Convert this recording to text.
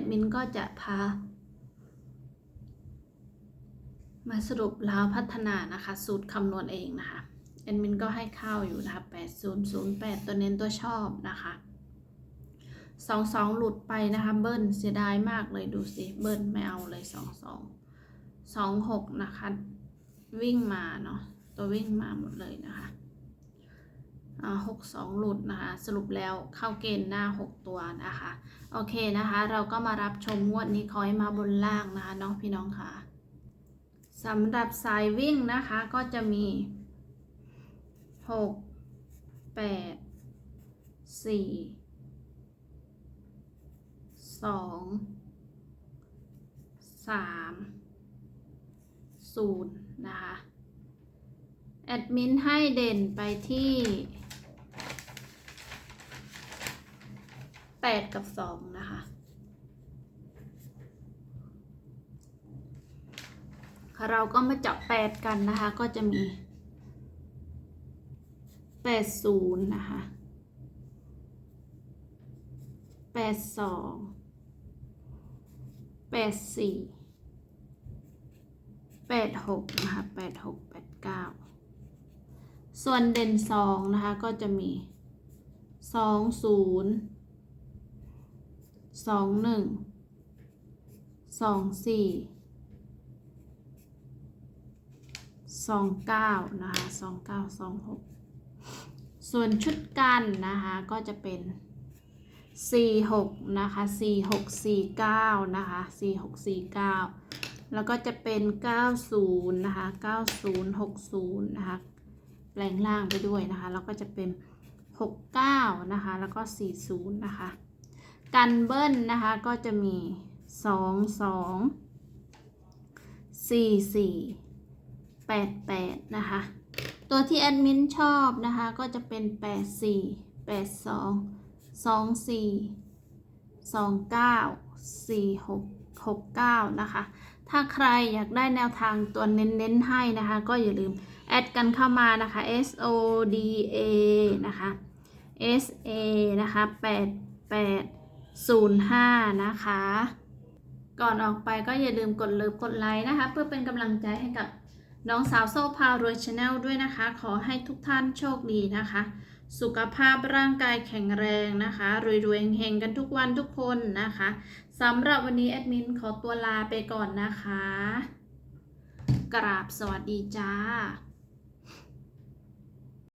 ดมินก็จะพา มาสรุปแล้วพัฒนานะคะ สูตรคำนวณเองนะคะแอดมินก็ให้เข้าอยู่นะคะ8008 ตัวเน้นตัวชอบนะคะ22หลุดไปนะคะเบิ้ลเสียดายมากเลยดูสิเบิ้ลไม่เอาเลย22 26นะคะ วิ่งมาเนาะตัววิ่งมาหมดเลยนะคะ อ่า62หลุดนะคะ สรุปแล้วเข้าเกณฑ์หน้า 6 ตัวนะคะ โอเคนะคะ เราก็มารับชมงวดนี้ขอให้มาบนล่างนะคะน้องพี่น้องค่ะสำหรับสายวิ่งนะคะก็จะมีหกแปดสี่สองสามศูนย์นะคะแอดมินให้เด่นไปที่ แปดกับสองนะคะ เราก็มาจับแปดกันนะคะ ก็จะมีแปดศูนย์นะคะแปดสองแปดสี่แปดหกนะคะแปดหกแปดเก้าส่วนเด่นสองนะคะ ก็จะมีสองศูนย์ สองหนึ่งสองสี่สองเก้านะคะสองเก้าสองหกส่วนชุดกันนะคะก็จะเป็นสี่หกนะคะสี่หกสี่เก้านะคะสี่หกสี่เก้าแล้วก็จะเป็นเก้าศูนย์นะคะเก้าศูนย์หกศูนย์นะคะแปลงล่างไปด้วยนะคะ แล้วก็จะเป็นหกเก้านะคะ แล้วก็สี่ศูนย์นะคะ กันเบิ้ลนะคะ ก็จะมีสองสองสี่สี่88นะคะ ตัวที่แอดมินชอบนะคะ ก็จะเป็น84 82 24 29 46 69นะคะ ถ้าใครอยากได้แนวทางตัวเน้นๆให้นะคะ ก็อย่าลืมแอดกันเข้ามานะคะ S O D A นะคะ S A นะคะ 05 นะคะ ก่อนออกไปก็อย่าลืมกดเลิฟกดไลค์นะคะ เพื่อเป็นกำลังใจให้กับน้องสาวโซพารวยชาแนลด้วยนะคะ ขอให้ทุกท่านโชคดีนะคะ สุขภาพร่างกายแข็งแรงนะคะรวยๆเฮงๆกันทุกวันทุกคนนะคะสำหรับวันนี้แอดมินขอตัวลาไปก่อนนะคะ กราบสวัสดีจ้า